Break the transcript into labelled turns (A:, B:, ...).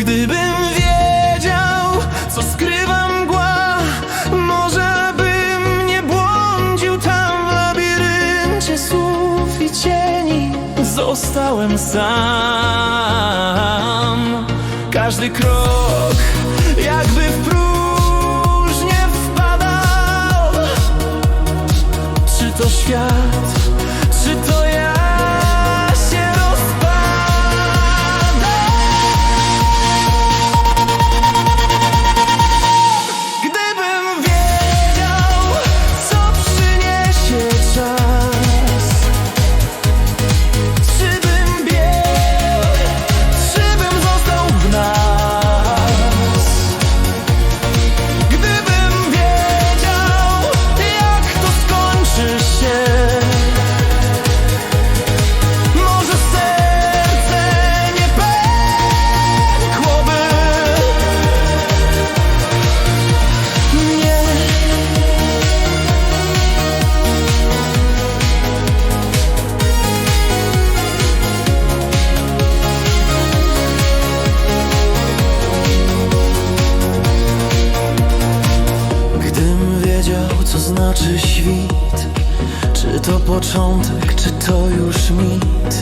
A: Gdybym wiedział, co skrywa mgła Może bym nie błądził tam w labiryncie słów i cieni. Zostałem sam. Każdy krok jakby w próżnię wpadał. Czy to świat, znaczy świt? Czy to początek, czy to już mit